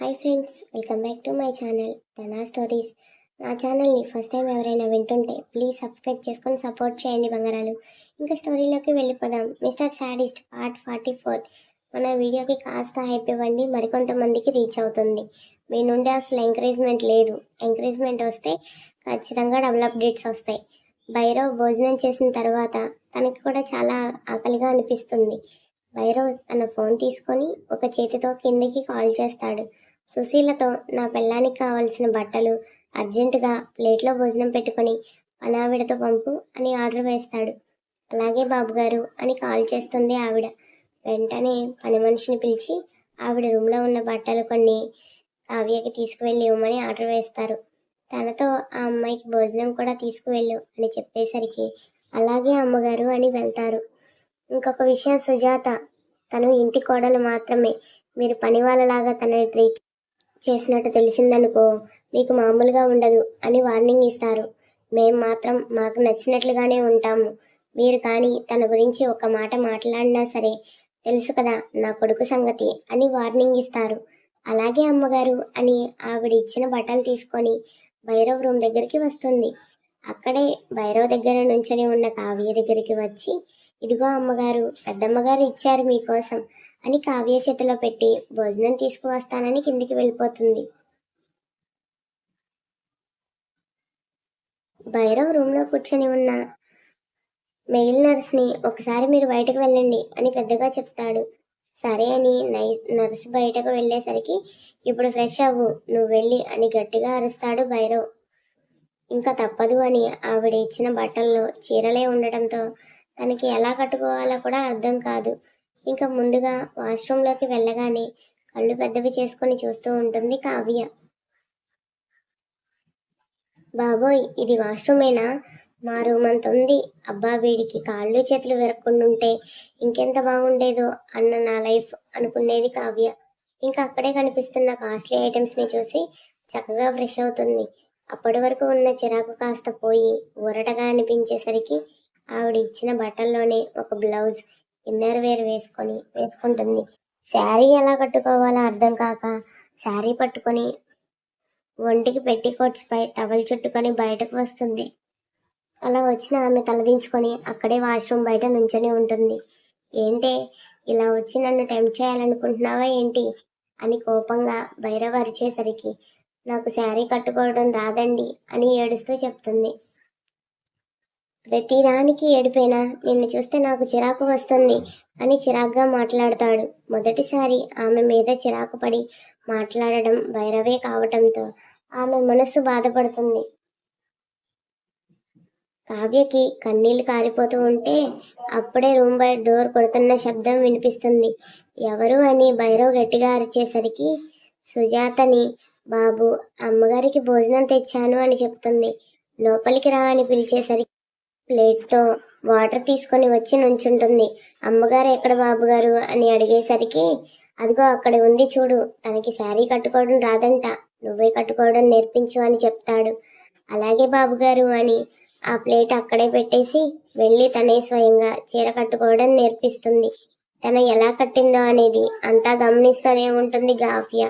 Hi friends welcome back to my channel Dhana stories నా ఛానల్ని first time ఎవరైనా వింటుంటే ప్లీజ్ సబ్స్క్రైబ్ చేసుకొని సపోర్ట్ చేయండి బంగారాలు. ఇంకా స్టోరీలోకి వెళ్ళిపోదాం. Mister sadist part forty four మన వీడియోకి కాస్త హైప్ ఇవ్వండి మరికొంతమందికి రీచ్ అవుతుంది. మీ నుండి అసలు ఎంకరేజ్మెంట్ లేదు. ఎంకరేజ్మెంట్ వస్తే ఖచ్చితంగా డబుల్ అప్డేట్స్ వస్తాయి. భైరవ్ భోజనం చేసిన తర్వాత తనకి కూడా చాలా ఆకలిగా అనిపిస్తుంది. భైరవ్ తన ఫోన్ తీసుకొని ఒక చేతితో కిందికి కాల్ చేస్తాడు. సుశీలతో నా పెళ్ళానికి కావాల్సిన బట్టలు అర్జెంటుగా ప్లేట్లో భోజనం పెట్టుకొని పనావిడతో పంపు అని ఆర్డర్ వేస్తాడు. అలాగే బాబుగారు అని కాల్ చేస్తుంది ఆవిడ. వెంటనే పని మనిషిని పిలిచి ఆవిడ రూమ్లో ఉన్న బట్టలు కొన్ని కావ్యకి తీసుకువెళ్ళి ఇవ్వమని ఆర్డర్ వేస్తారు. తనతో ఆ అమ్మాయికి భోజనం కూడా తీసుకువెళ్ళు అని చెప్పేసరికి అలాగే అమ్మగారు అని వెళ్తారు. ఇంకొక విషయం సుజాత. తను ఇంటి కోడలు మాత్రమే. మీరు పని వాళ్ళలాగా తనని ట్రీట్ చేసినట్టు తెలిసిందనుకో మీకు మామూలుగా ఉండదు అని వార్నింగ్ ఇస్తారు. మేం మాత్రం మాకు నచ్చినట్లుగానే ఉంటాము. మీరు కానీ తన గురించి ఒక మాట మాట్లాడినా సరే తెలుసు కదా నా కొడుకు సంగతి అని వార్నింగ్ ఇస్తారు. అలాగే అమ్మగారు అని ఆవిడ ఇచ్చిన బట్టలు తీసుకొని భైరవ్ రూమ్ దగ్గరికి వస్తుంది. అక్కడే భైరవ్ దగ్గర నుంచొని ఉన్న కావ్య దగ్గరికి వచ్చి ఇదిగో అమ్మగారు పెద్దమ్మగారు ఇచ్చారు మీకోసం. అని కావ్య చేతిలో పెట్టి భోజనం తీసుకువస్తానని కిందికి వెళ్ళిపోతుంది. భైరవ్ రూమ్లో కూర్చొని ఉన్న మెయిల్ నర్స్ని ఒకసారి మీరు బయటకు వెళ్ళండి అని పెద్దగా చెప్తాడు. సరే అని నై నర్స్ బయటకు వెళ్ళేసరికి ఇప్పుడు ఫ్రెష్ అవ్వు నువ్వు వెళ్ళి అని గట్టిగా అరుస్తాడు భైరవ్. ఇంకా తప్పదు అని ఆవిడ ఇచ్చిన బట్టల్లో చీరలే ఉండటంతో తనకి ఎలా కట్టుకోవాలో కూడా అర్థం కాదు. ఇంకా ముందుగా వాష్రూమ్లోకి వెళ్ళగానే కళ్ళు పెద్దవి చేసుకొని చూస్తూ ఉంటుంది కావ్య. బాబోయ్ ఇది వాష్రూమేనా? మా రూమ్ అంత ఉంది. అబ్బా వీడికి కాళ్ళు చేతులు విరక్కుండుంటే ఇంకెంత బాగుండేదో అన్న నా లైఫ్ అనుకునేది కావ్య. ఇంకా అక్కడే కనిపిస్తున్న కాస్ట్లీ ఐటమ్స్ని చూసి చక్కగా ఫ్రెష్ అవుతుంది. అప్పటి వరకు ఉన్న చిరాకు కాస్త పోయి ఊరటగా అనిపించేసరికి ఆవిడ ఇచ్చిన బట్టల్లోనే ఒక బ్లౌజ్ ఇన్నర్ వేర్ వేసుకొని వేసుకుంటుంది. శారీ ఎలా కట్టుకోవాలో అర్థం కాక శారీ పట్టుకొని ఒంటికి పెట్టికోట్స్ పై టవల్ చుట్టుకొని బయటకు వస్తుంది. అలా వచ్చిన ఆమె తలదించుకొని అక్కడే వాష్రూమ్ బయట నుంచొని ఉంటుంది. ఏంటే ఇలా వచ్చి నన్ను టెంప్ట్ చేయాలనుకుంటున్నావా ఏంటి? అని కోపంగా భైరవ్ అరిచేసరికి నాకు శారీ కట్టుకోవడం రాదండి అని ఏడుస్తూ చెప్తుంది. ప్రతిదానికి ఏడిపోయినా నిన్ను చూస్తే నాకు చిరాకు వస్తుంది అని చిరాగ్గా మాట్లాడతాడు. మొదటిసారి ఆమె మీద చిరాకు పడి మాట్లాడడం భైరవే కావటంతో ఆమె మనసు బాధపడుతుంది. కావ్యకి కన్నీళ్ళు కారిపోతూ ఉంటే అప్పుడే రూమ్ బై డోర్ కొడుతున్న శబ్దం వినిపిస్తుంది. ఎవరు అని భైరవ్ గట్టిగా అరిచేసరికి సుజాతని బాబు అమ్మగారికి భోజనం తెచ్చాను అని చెప్తుంది. లోపలికి రా అని పిలిచేసరికి ప్లేట్తో వాటర్ తీసుకొని వచ్చి నుంచుంటుంది. అమ్మగారు ఎక్కడ బాబుగారు? అని అడిగేసరికి అదిగో అక్కడ ఉంది చూడు తనకి శారీ కట్టుకోవడం రాదంట నువ్వే కట్టుకోవడం నేర్పించు అని చెప్తాడు. అలాగే బాబుగారు అని ఆ ప్లేట్ అక్కడే పెట్టేసి వెళ్ళి తనే స్వయంగా చీర కట్టుకోవడం నేర్పిస్తుంది. తన ఎలా కట్టిందో అనేది అంతా గమనిస్తూనే ఉంటుంది గాఫియా.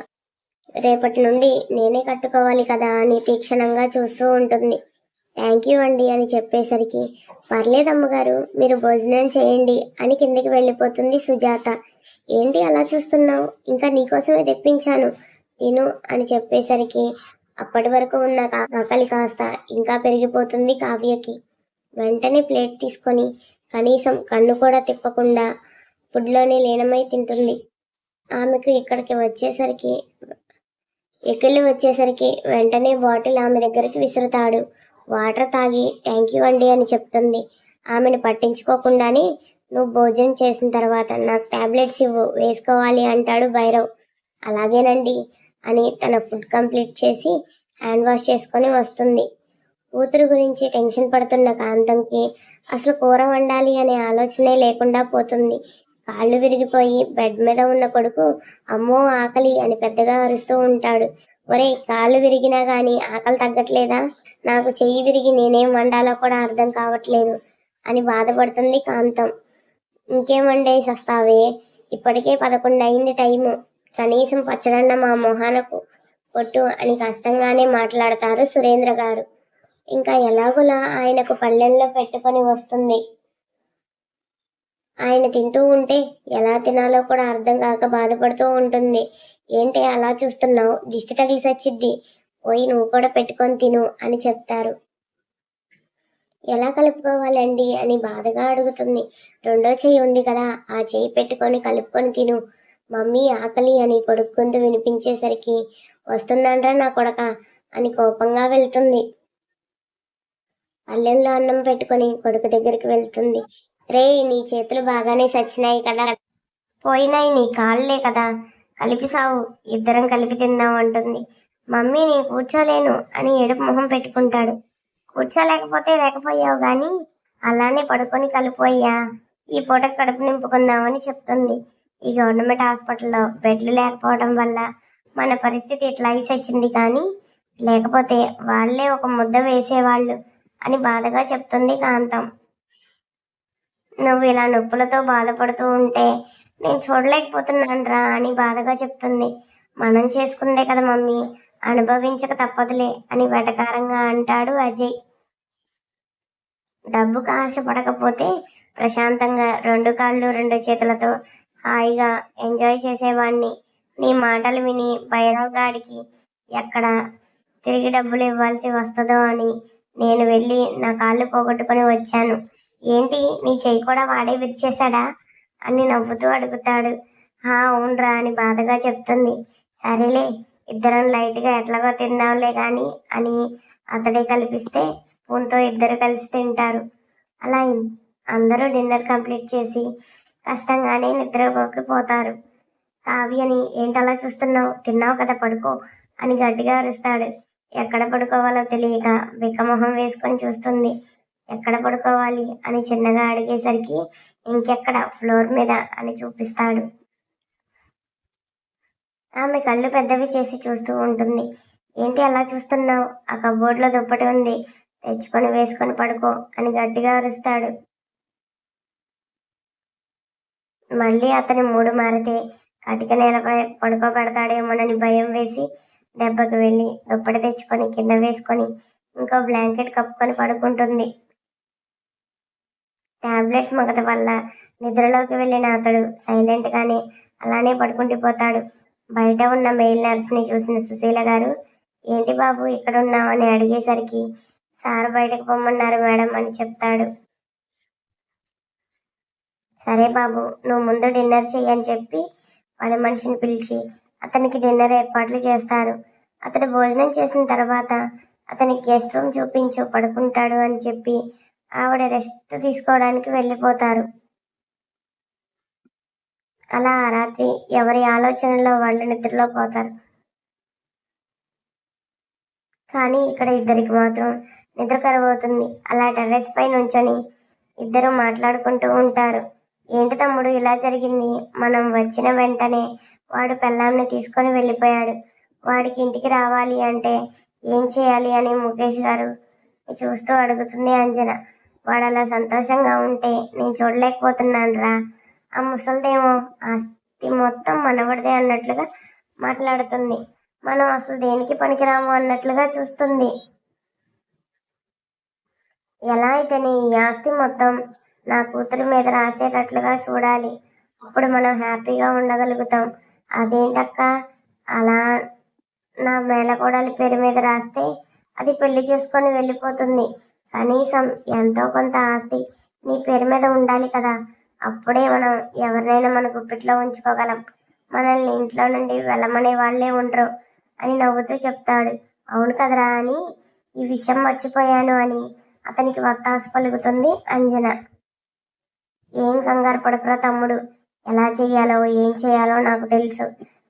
రేపటి నుండి నేనే కట్టుకోవాలి కదా అని తీక్షణంగా చూస్తూ ఉంటుంది. థ్యాంక్ యూ అండి అని చెప్పేసరికి పర్లేదు అమ్మగారు మీరు భోజనం చేయండి అని కిందికి వెళ్ళిపోతుంది సుజాత. ఏంటి అలా చూస్తున్నావు? ఇంకా నీకోసమే తెప్పించాను. తిను అని చెప్పేసరికి అప్పటి వరకు ఉన్న ఆకలి కాస్త ఇంకా పెరిగిపోతుంది కావ్యకి. వెంటనే ప్లేట్ తీసుకొని కనీసం కన్ను కూడా తిప్పకుండా ఫుడ్లోనే లీనమై తింటుంది. ఆమెకు ఇక్కడికి వచ్చేసరికి ఎక్కిళ్ళు వచ్చేసరికి వెంటనే బాటిల్ ఆమె దగ్గరికి విసురుతాడు. వాటర్ తాగి థ్యాంక్ యూ అండి అని చెప్తుంది. ఆమెను పట్టించుకోకుండానే నువ్వు భోజనం చేసిన తర్వాత నాకు టాబ్లెట్స్ ఇవ్వు వేసుకోవాలి అంటాడు భైరవ్. అలాగేనండి అని తన ఫుడ్ కంప్లీట్ చేసి హ్యాండ్ వాష్ చేసుకొని వస్తుంది. కూతురు గురించి టెన్షన్ పడుతున్న కాంతంకి అసలు కూర వండాలి అనే ఆలోచనే లేకుండా పోతుంది. కాళ్ళు విరిగిపోయి బెడ్ మీద ఉన్న కొడుకు అమ్మో ఆకలి అని పెద్దగా అరుస్తూ ఉంటాడు. ఒరే కాళ్ళు విరిగినా కానీ ఆకలి తగ్గట్లేదా? నాకు చెయ్యి విరిగి నేనేం వండాలో కూడా అర్థం కావట్లేదు అని బాధపడుతుంది కాంతం. ఇంకేం వండేసి వస్తావే ఇప్పటికే పదకొండు అయింది టైము. కనీసం పచ్చడన్న మా మొహానకు కొట్టు అని కష్టంగానే మాట్లాడతారు సురేంద్ర గారు. ఇంకా ఎలాగోలా ఆయనకు పళ్ళెంలో పెట్టుకొని వస్తుంది. ఆయన తింటూ ఉంటే ఎలా తినాలో కూడా అర్థం కాక బాధపడుతూ ఉంటుంది. ఏంటి అలా చూస్తున్నావు? దిష్టి తగిలి సచ్చిద్ది పోయి నువ్వు కూడా పెట్టుకొని తిను అని చెప్తారు. ఎలా కలుపుకోవాలండి? అని బాధగా అడుగుతుంది. రెండో చేయి ఉంది కదా ఆ చేయి పెట్టుకొని కలుపుకొని తిను. మమ్మీ ఆకలి అని కొడుకు గొంతు వినిపించేసరికి వస్తున్నాన్రా నా కొడక అని కోపంగా వెళ్తుంది. పల్లెంలో అన్నం పెట్టుకొని కొడుకు దగ్గరికి వెళ్తుంది. రే నీ చేతులు బాగానే సచ్చినాయి కదా. పోయినాయి నీ కాళ్ళే కదా. కలిపి సావు ఇద్దరం కలిపి తిందాం అంటుంది. మమ్మీ నేను కూర్చోలేను అని ఏడుపు మొహం పెట్టుకుంటాడు. కూర్చోలేకపోతే లేకపోయావు గాని అలానే పడుకొని కలిపోయ్యా. ఈ పూట కడుపు నింపుకుందామని చెప్తుంది. ఈ గవర్నమెంట్ హాస్పిటల్లో బెడ్లు లేకపోవడం వల్ల మన పరిస్థితి ఇట్లా అయిసచ్చింది కానీ లేకపోతే వాళ్ళే ఒక ముద్ద వేసేవాళ్ళు అని బాధగా చెప్తుంది కాంతం. నువ్వు ఇలా నొప్పులతో బాధపడుతూ ఉంటే నేను చూడలేకపోతున్నానురా అని బాధగా చెప్తుంది. మనం చేసుకుందే కదా మమ్మీ. అనుభవించక తప్పదులే అని వెటకారంగా అంటాడు అజయ్. డబ్బుకు ఆశపడకపోతే ప్రశాంతంగా రెండు కాళ్ళు రెండు చేతులతో హాయిగా ఎంజాయ్ చేసేవాడిని నీ మాటలు విని భైరవ్ గాడికి ఎక్కడ తిరిగి డబ్బులు ఇవ్వాల్సి వస్తుందో అని నేను వెళ్ళి నా కాళ్ళు పోగొట్టుకొని వచ్చాను. ఏంటి నీ చెయ్యి కూడా వాడే విరిచేశాడా? అని నవ్వుతూ అడుగుతాడు. హా అవునరా అని బాధగా చెప్తుంది. సరేలే ఇద్దరం లైట్గా ఎట్లాగో తిందాంలే కానీ అని అతడే కల్పిస్తే స్పూన్తో ఇద్దరు కలిసి తింటారు. అలా అందరూ డిన్నర్ కంప్లీట్ చేసి కష్టంగానే నిద్రపోకి పోతారు. కావ్యని ఏంటలా చూస్తున్నావు? తిన్నావు కదా పడుకో అని గట్టిగా అరుస్తాడు. ఎక్కడ పడుకోవాలో తెలియక బిక్కమొహం వేసుకొని చూస్తుంది. ఎక్కడ పడుకోవాలి అని చిన్నగా అడిగేసరికి ఇంకెక్కడ ఫ్లోర్ మీద అని చూపిస్తాడు. ఆమె కళ్ళు పెద్దవి చేసి చూస్తూ ఉంటుంది. ఏంటి అలా చూస్తున్నావు? ఆ కబోర్డ్లో దుప్పటి ఉంది. తెచ్చుకొని వేసుకొని పడుకో అని గట్టిగా అరుస్తాడు. మళ్ళీ అతని మూడు మారితే కటిక నేలపై పడుకోబెడతాడేమోనని భయం వేసి దెబ్బకి వెళ్ళి దుప్పటి తెచ్చుకొని కింద వేసుకొని ఇంకో బ్లాంకెట్ కప్పుకొని పడుకుంటుంది. టాబ్లెట్ మగత వల్ల నిద్రలోకి వెళ్ళిన అతడు సైలెంట్ గానే అలానే పడుకుండిపోతాడు బయట ఉన్న మెయిల్ నర్స్ని చూసిన సుశీల గారు ఏంటి బాబు ఇక్కడ ఉన్నావు అని అడిగేసరికి సార్ బయటకు పొమ్మన్నారు మేడం అని చెప్తాడు. సరే బాబు నువ్వు ముందు డిన్నర్ చెయ్యని చెప్పి పని మనిషిని పిలిచి అతనికి డిన్నర్ ఏర్పాట్లు చేస్తారు. అతడు భోజనం చేసిన తర్వాత అతనికి గెస్ట్ రూమ్ చూపించు పడుకుంటాడు అని చెప్పి ఆవిడ రెస్ట్ తీసుకోవడానికి వెళ్ళిపోతారు. అలా ఆ రాత్రి ఎవరి ఆలోచనలో వాళ్ళు నిద్రలో పోతారు. కానీ ఇక్కడ ఇద్దరికి మాత్రం నిద్ర కరబోతుంది. అలా టెర్రస్ పై నుంచొని ఇద్దరు మాట్లాడుకుంటూ ఉంటారు. ఏంటి తమ్ముడు ఇలా జరిగింది? మనం వచ్చిన వెంటనే వాడు పెళ్ళాంని తీసుకొని వెళ్ళిపోయాడు. వాడికి ఇంటికి రావాలి అంటే ఏం చేయాలి అని ముఖేష్ గారు చూస్తూ అడుగుతుంది అంజన. వాడు అలా సంతోషంగా ఉంటే నేను చూడలేకపోతున్నాను రా ఆ ముసలిదేమో ఆస్తి మొత్తం మనవడిదే అన్నట్లుగా మాట్లాడుతుంది. మనం అసలు దేనికి పనికిరాము అన్నట్లుగా చూస్తుంది. ఎలా అయితే నీ ఆస్తి మొత్తం నా కూతురి మీద రాసేటట్లుగా చూడాలి. అప్పుడు మనం హ్యాపీగా ఉండగలుగుతాం. అదేంటక్క? అలా నా మేళకోడలి పేరు మీద రాస్తే అది పెళ్ళి చేసుకొని వెళ్ళిపోతుంది. కనీసం ఎంతో కొంత ఆస్తి నీ పేరు మీద ఉండాలి కదా. అప్పుడే మనం ఎవరినైనా మన గుప్పిట్లో ఉంచుకోగలం. మనల్ని ఇంట్లో నుండి వెళ్ళమనే వాళ్ళే ఉండరు అని నవ్వుతూ చెప్తాడు. అవును కదరా అని ఈ విషయం మర్చిపోయాను అని అతనికి వత్తాసు పలుకుతుంది అంజన. ఏం కంగారు పడకురా తమ్ముడు. ఎలా చేయాలో ఏం చేయాలో నాకు తెలుసు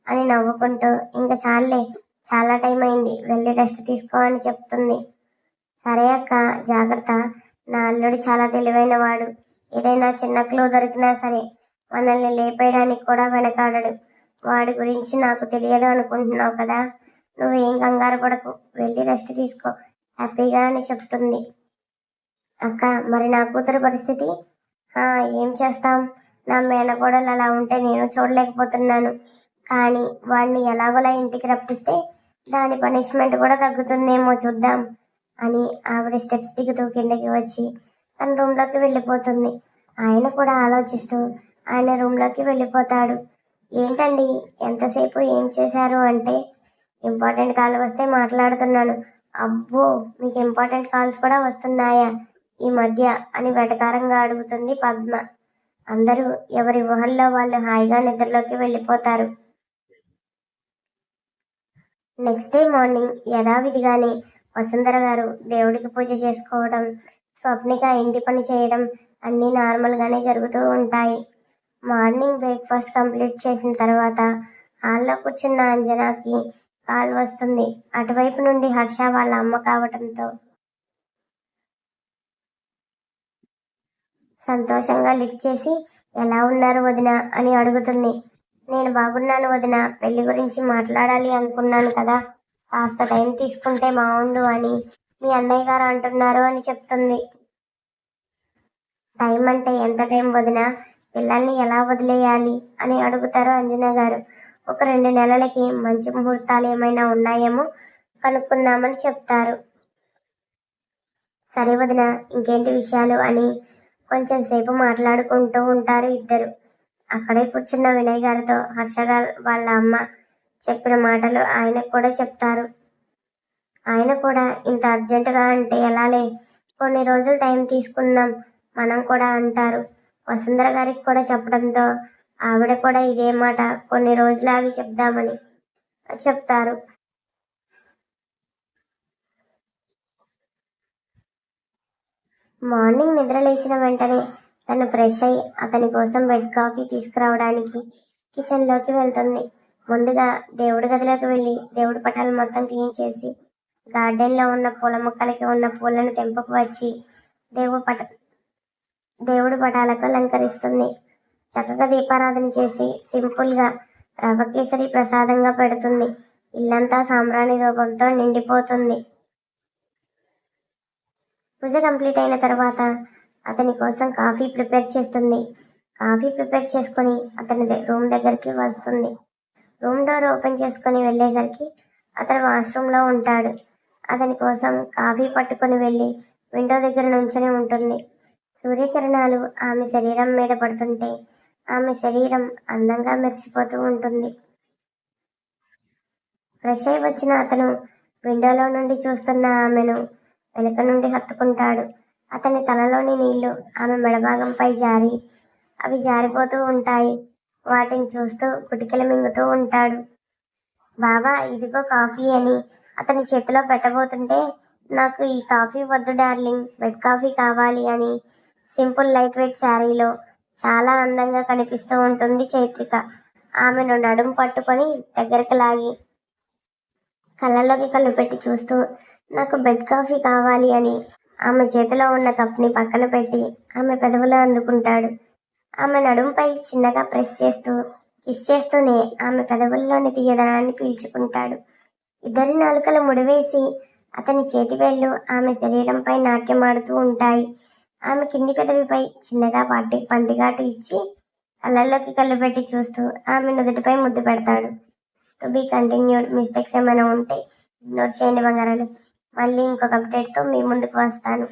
అని నవ్వుకుంటూ ఇంకా చాలే చాలా టైం అయింది. వెళ్ళి రెస్ట్ తీసుకో అని చెప్తుంది. సరే అక్క జాగ్రత్త. నా అల్లుడు చాలా తెలివైన వాడు ఏదైనా చిన్న క్లూ దొరికినా సరే మనల్ని లేపేయడానికి కూడా వెనకాడడు. వాడి గురించి నాకు తెలియదు అనుకుంటున్నావు కదా? నువ్వేం కంగారు పడకు. వెళ్ళి రెస్ట్ తీసుకో. హ్యాపీగా అని చెప్తుంది. అక్క మరి నా కూతురు పరిస్థితి? "ఆ, ఏం చేస్తాం? నా మేనకోడలు అలా ఉంటే నేను చూడలేకపోతున్నాను. కానీ వాడిని ఎలాగోలా ఇంటికి రప్పిస్తే దాని పనిష్మెంట్ కూడా తగ్గుతుందేమో చూద్దాం. అని ఆవిడ స్టెప్స్ దిగుతూ కిందకి వచ్చి తన రూమ్లోకి వెళ్ళిపోతుంది. ఆయన కూడా ఆలోచిస్తూ ఆయన రూమ్లోకి వెళ్ళిపోతాడు. ఏంటండి ఎంతసేపు ఏం చేశారు అంటే ఇంపార్టెంట్ కాల్ వస్తే మాట్లాడుతున్నాను. అబ్బో మీకు ఇంపార్టెంట్ కాల్స్ కూడా వస్తున్నాయా? ఈ మధ్య అని వెటకారంగా అడుగుతుంది పద్మ. అందరూ ఎవరి ఊహల్లో వాళ్ళు హాయిగా నిద్రలోకి వెళ్ళిపోతారు. నెక్స్ట్ డే మార్నింగ్ యథావిధిగానే వసుంధర గారు దేవుడికి పూజ చేసుకోవడం స్వప్నిక ఇంటి పని చేయడం అన్నీ నార్మల్గానే జరుగుతూ ఉంటాయి. మార్నింగ్ బ్రేక్ఫాస్ట్ కంప్లీట్ చేసిన తర్వాత హాల్లో కూర్చున్న అంజనాకి కాల్ వస్తుంది. అటువైపు నుండి హర్ష వాళ్ళ అమ్మ కావటంతో సంతోషంగా లిఫ్ట్ చేసి ఎలా ఉన్నారు వదిన? అని అడుగుతుంది. నేను బాగున్నాను వదిన పెళ్ళి గురించి మాట్లాడాలి అనుకున్నాను కదా. కాస్త టైం తీసుకుంటే బాగుండు అని మీ అన్నయ్య గారు అంటున్నారు అని చెప్తుంది. టైం అంటే ఎంత టైం వదిన పిల్లల్ని ఎలా వదిలేయాలి అని అడుగుతారు అంజనా గారు. ఒక రెండు నెలలకి మంచి ముహూర్తాలు ఏమైనా ఉన్నాయేమో కనుక్కుందామని చెప్తారు. సరే వదిన ఇంకేంటి విషయాలు అని కొంచెం సేపు మాట్లాడుకుంటూ ఉంటారు ఇద్దరు. అక్కడే కూర్చున్న వినయ్ గారితో హర్ష గారు వాళ్ళ అమ్మ చెప్పిన మాటలు ఆయనకు కూడా చెప్తారు. ఆయన కూడా ఇంత అర్జెంటుగా అంటే ఎలాలే? కొన్ని రోజులు టైం తీసుకుందాం మనం కూడా అంటారు. వసుంధర గారికి కూడా చెప్పడంతో ఆవిడ కూడా ఇదే మాట కొన్ని రోజులు ఆగి చెప్దామని చెప్తారు. మార్నింగ్ నిద్ర లేచిన వెంటనే తను ఫ్రెష్ అయి అతని కోసం బెడ్ కాఫీ తీసుకురావడానికి కిచెన్లోకి వెళ్తుంది. ముందుగా దేవుడి గదిలోకి వెళ్ళి దేవుడి పటాలు మొత్తం క్లీన్ చేసి గార్డెన్లో ఉన్న పూల మొక్కలకి ఉన్న పూలను తెంపుకు వచ్చి దేవుడి పట దేవుడి పటాలకు అలంకరిస్తుంది. చక్కగా దీపారాధన చేసి సింపుల్గా రవ కేసరి ప్రసాదంగా పెడుతుంది. ఇల్లంతా సాంబ్రాణి రూపంతో నిండిపోతుంది. పూజ కంప్లీట్ అయిన తర్వాత అతని కోసం కాఫీ ప్రిపేర్ చేస్తుంది. కాఫీ ప్రిపేర్ చేసుకొని అతని రూమ్ దగ్గరికి వస్తుంది. రూమ్ డోర్ ఓపెన్ చేసుకొని వెళ్ళేసరికి అతను వాష్రూమ్లో ఉంటాడు. అతని కోసం కాఫీ పట్టుకొని వెళ్ళి విండో దగ్గర నుంచొని ఉంటుంది. సూర్యకిరణాలు ఆమె శరీరం మీద పడుతుంటే ఆమె శరీరం అందంగా మెరిసిపోతూ ఉంటుంది. ఫ్రెష్ అయి వచ్చిన అతను విండోలో నుండి చూస్తున్న ఆమెను వెనుక నుండి హత్తుకుంటాడు. అతని తలలోని నీళ్ళు ఆమె మెడభాగంపై జారి అవి జారిపోతూ ఉంటాయి. వాటిని చూస్తూ కుటికలు మింగుతూ ఉంటాడు. బాబా ఇదిగో కాఫీ అని అతని చేతిలో పెట్టబోతుంటే నాకు ఈ కాఫీ వద్దు డార్లింగ్. బెడ్ కాఫీ కావాలి అని సింపుల్ లైట్ వెయిట్ శారీలో చాలా అందంగా కనిపిస్తూ ఉంటుంది చైత్రిక. ఆమెను నడుము పట్టుకొని దగ్గరికి లాగి కళ్ళలోకి కళ్ళు పెట్టి చూస్తూ నాకు బెడ్ కాఫీ కావాలి అని ఆమె చేతిలో ఉన్న కప్ని పక్కన పెట్టి ఆమె పెదవులో అందుకుంటాడు. ఆమె నడుంపై చిన్నగా ప్రెస్ చేస్తూ కిస్ చేస్తూనే ఆమె పెదవుల్లోని తీయదనాన్ని పీల్చుకుంటాడు. ఇద్దరి నాలుకలు ముడివేసి అతని చేతివేళ్ళు ఆమె శరీరంపై నాట్యమాడుతూ ఉంటాయి. ఆమె కింది పెదవిపై చిన్నగా పట్టి పంటిగాటు ఇచ్చి కళ్ళల్లోకి కళ్ళు పెట్టి చూస్తూ ఆమె నుదుటిపై ముద్దు పెడతాడు. టు బీ కంటిన్యూడ్ మిస్టేక్స్ ఏమైనా ఉంటే ఇగ్నోర్ చేయండి బంగారాలు. మళ్ళీ ఇంకొక అప్డేట్తో మీ ముందుకు వస్తాను.